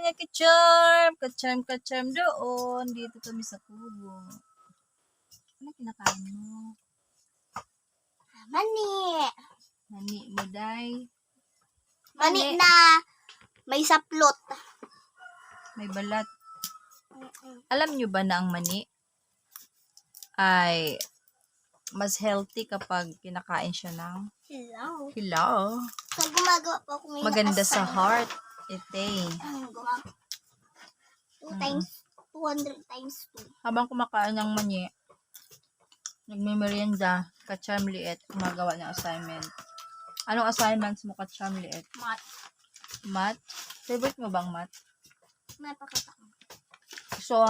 Kanya ka-charm, ka-charm, ka-charm doon. Dito kami sa kubo. Ano kinakain mo? Mani. Mani mo, day. Mani Mani. na may saplot. May balat. Alam nyo ba na ang mani ay mas healthy kapag kinakain siya ng Hello. hilaw. So, gumagawa po ako ngayon. Maganda sa heart. Ite. Ang 2 times, 200 times 2. Habang kumakain ng manye, nagme-merienda, kacham liit, gumagawa ng assignment. Anong assignments mo kacham liit? Math. Math? Favorite mo bang math? May. So,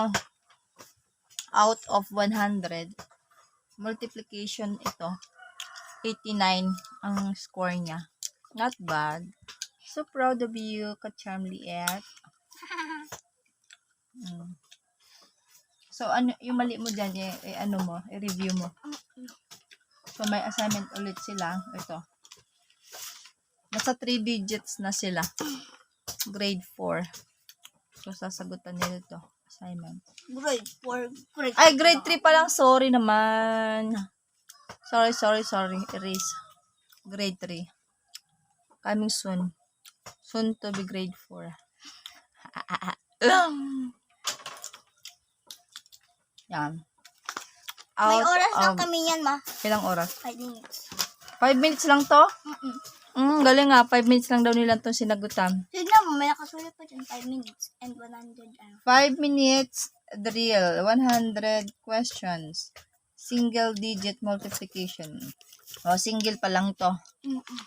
out of 100, multiplication ito, 89 ang score niya. Not bad. So proud of you, ka-charm Liet. Mm. So, ano, yung mali mo dyan, eh, eh, ano mo, i-review mo. So, may assignment ulit sila. Ito. Nasa 3 digits na sila. Grade 4. So, sasagutan nila ito. Assignment. grade 4. Grade Ay, grade 3 pa lang. Sorry naman. Sorry, sorry, sorry. Erase. Grade 3. Coming soon. Soon to be grade 4. Yan. May Out oras lang of- kami yan, ma. Ilang oras? 5 minutes. 5 minutes lang to? Mm-mm. Mm, galing nga. 5 minutes lang daw nila itong sinagutan. Tignan mo, may nakasulat pa dyan. 5 minutes and 100 ano. 5 minutes drill. 100 questions. Single digit multiplication. O, single pa lang to. Mm-mm.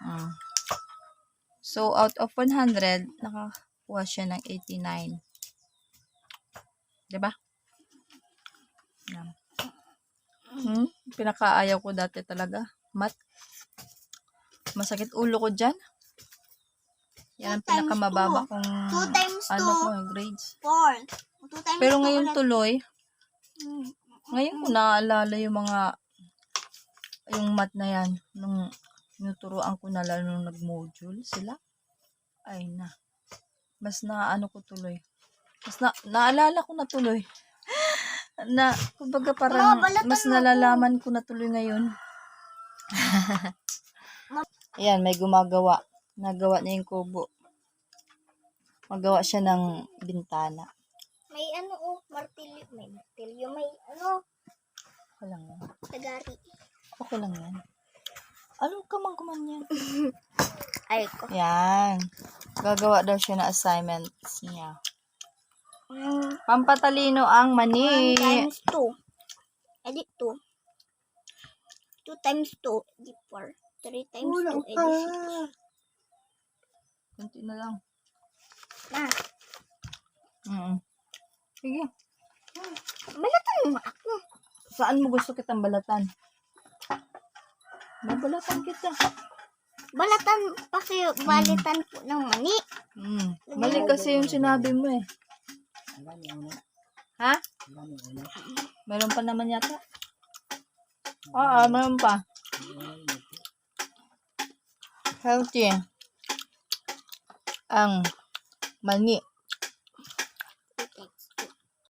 Mm. So, out of 100, nakakuha siya ng 89. Diba? Yan. Hmm? Pinakaayaw ko dati talaga. Mat. Masakit ulo ko dyan. Yan ang Two pinakamababa two. kong 2 times 2, ano ko, grades. 4. 2 times Pero 2 ngayon ulit. tuloy, Mm. ngayon ko naalala yung mga yung mat na yan nung tinuturoan ko na lalo nung nag-module sila. Ay na. Mas na ano ko tuloy. Mas na, naalala ko na tuloy. Na, kumbaga parang mas nalalaman ko na tuloy ngayon. Ayan, may gumagawa. Nagawa niya yung kubo. Magawa siya ng bintana. May ano, oh, martilyo. May martilyo. May ano, Okay lang yan. tagari. Okay lang yan. Anong kamang-kuman yan? Ay ko. Yan. Gagawa daw siya na assignments niya. Pampatalino ang 1 mani. times 2. Edit 2. 2 times 2, edit 4. 3 times 2, edit 6. Kunti na lang. Na, Mm Sige. balatan mo ako. Saan mo gusto kitang balatan? Mabalatan kita. Balatan pa kayo, balitan po ng mani. Mm. Mali kasi yung sinabi mo eh. Ha? Meron pa naman yata. Oo, meron pa. Healthy. Ang mani.